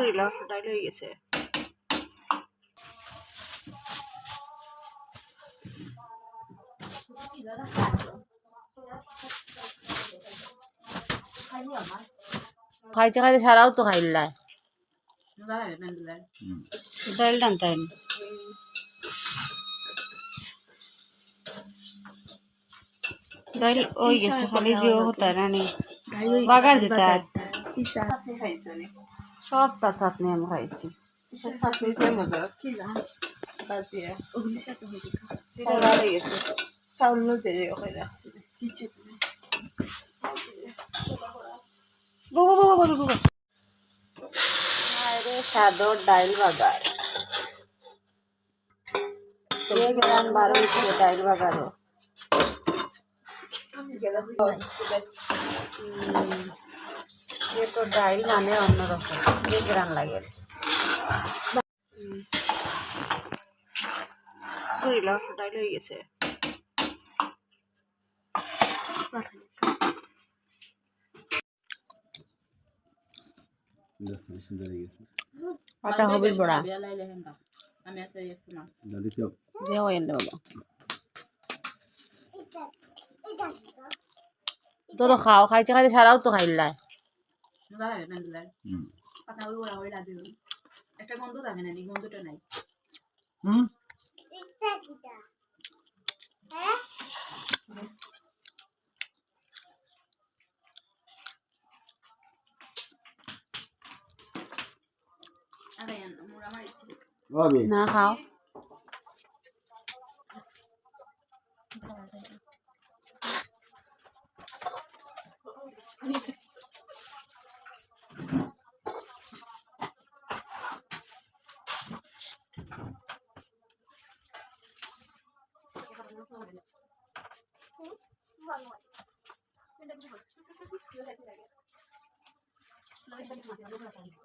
ডাইল হয়ে গেছে। খাইতে খাইতে সারাও তো খাইলাই ডাইল ডাইল হয়ে গেছে খালি জিও হতা রানি বাগার দিতা সব তার সাথে আমি খাইছি হয়ে বাবা বাবা বাবা বাবা আরে সাদর ডাইল এক রান বারো হচ্ছে ডাইল বাগারও এ তো ডাইল মানে অন্যরকম। এক রান লাগে। করিলা ডাইল হয়ে গেছে। সুন্দর গেছে পাতা হবির বড়া। দেও এনে বাবা। তো তো খাও খাইতে খাইতে সারাও তো খাইলাই হুম একটা গন্ধ থাকে না গন্ধটা নাই হুম Vårmål. Mm. Vårmål. Men det går. Du är helt läge. Nej, det går inte. Jag vill inte.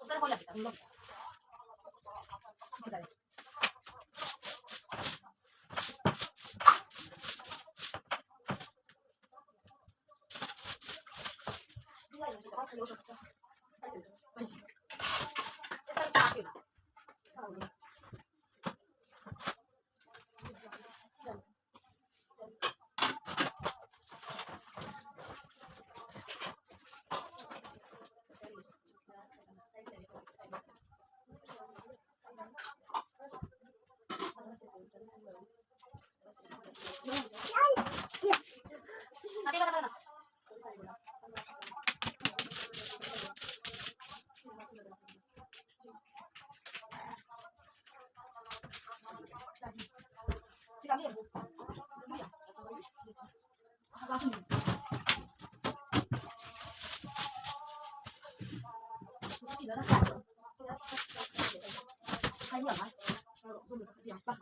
Otra bola, না খাও কিতা দেখো টাইম টাইম লম্বা করে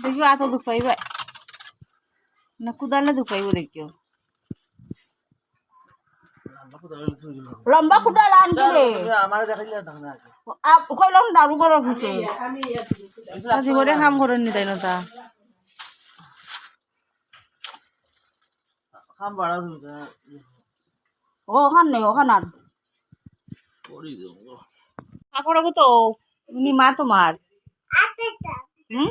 দেখিও আতো দুখ পাইবা। না কুদালে দুখ পাইব দেখিও লম্বা খুঁটা রান দিলে কইলাম দারু করে ফুটে জীবনে কাম করেন নি তাই নতা ও ওখান নেই ওখান আর। কাপড় তো উনি মা তোমার। হুম?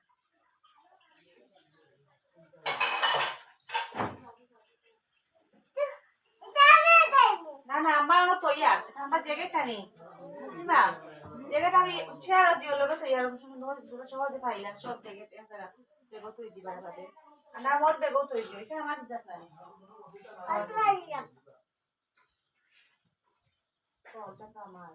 ono তৈয়ার। আমার জায়গাটা নেই বুঝলিমা জায়গাটা আমি ছেড়ে দিও লোক তৈয়ার সুন্দর দুটো সহজে পাইলা সব জায়গাতে একটা বেগো তৈ দিবার ভাবে আর না মোর বেগো তৈ দিও এটা আমার জানা নেই। ওটা আমার।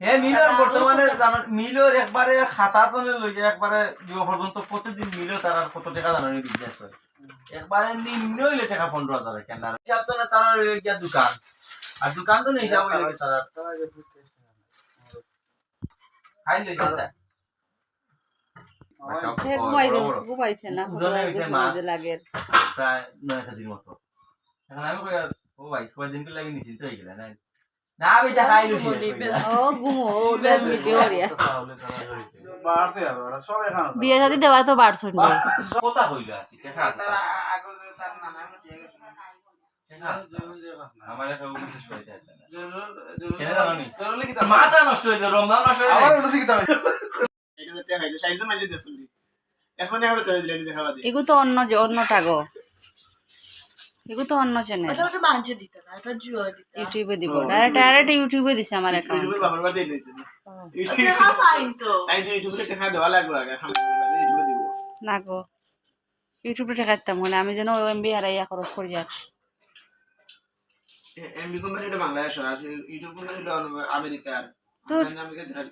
হ্যাঁ মিলর বর্তমানে জানো- মিলর একবারে খাতা তো লইয়া একবারে দিব পর্যন্ত প্রতিদিন মিলও তারা কত টাকা জানো বিজনেস হয় একবারে নিম্ন হইলে টাকা পনেরো হাজার কেন হিসাব তো না তারা গিয়া দোকান। আর দোকান তো নেই হিসাব হইলে তারা খাই লই যেটা সে ঘুমাই দে ঘুমাইছে না ওজনে হইছে মাছ। লাগে। প্রায় নয় কেজির মতো। এখন আমি ও ভাই কয়দিন লাগে নিশ্চিন্ত হয়ে গেলে না না আমি যা খাই লইছি ও ঘুমো ওদের ভিডিও রিয়া বিয়ে শাদি দেওয়া তো বাড়ছো কথা আর কি আছে তার। দেয়? মাথা নষ্ট হয়ে যায় রমজান নষ্ট হয়ে যায় অন্য যে অন্যটা গো এগু তো অন্য চ্যানেল ইউটিউবে দিব। ডাইরেক্ট ডাইরেক্ট ইউটিউবে দিছে আমার অ্যাকাউন্ট না। গো। ইউটিউবে মনে আমি যেন এমবি হারাইয়া খরচ করি যাচ্ছি এমবি কোম্পানিটা বাংলাদেশ আর ইউটিউব কোম্পানিটা আমেরিকার। আমেরিকা দেখা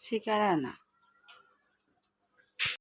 শিকার না।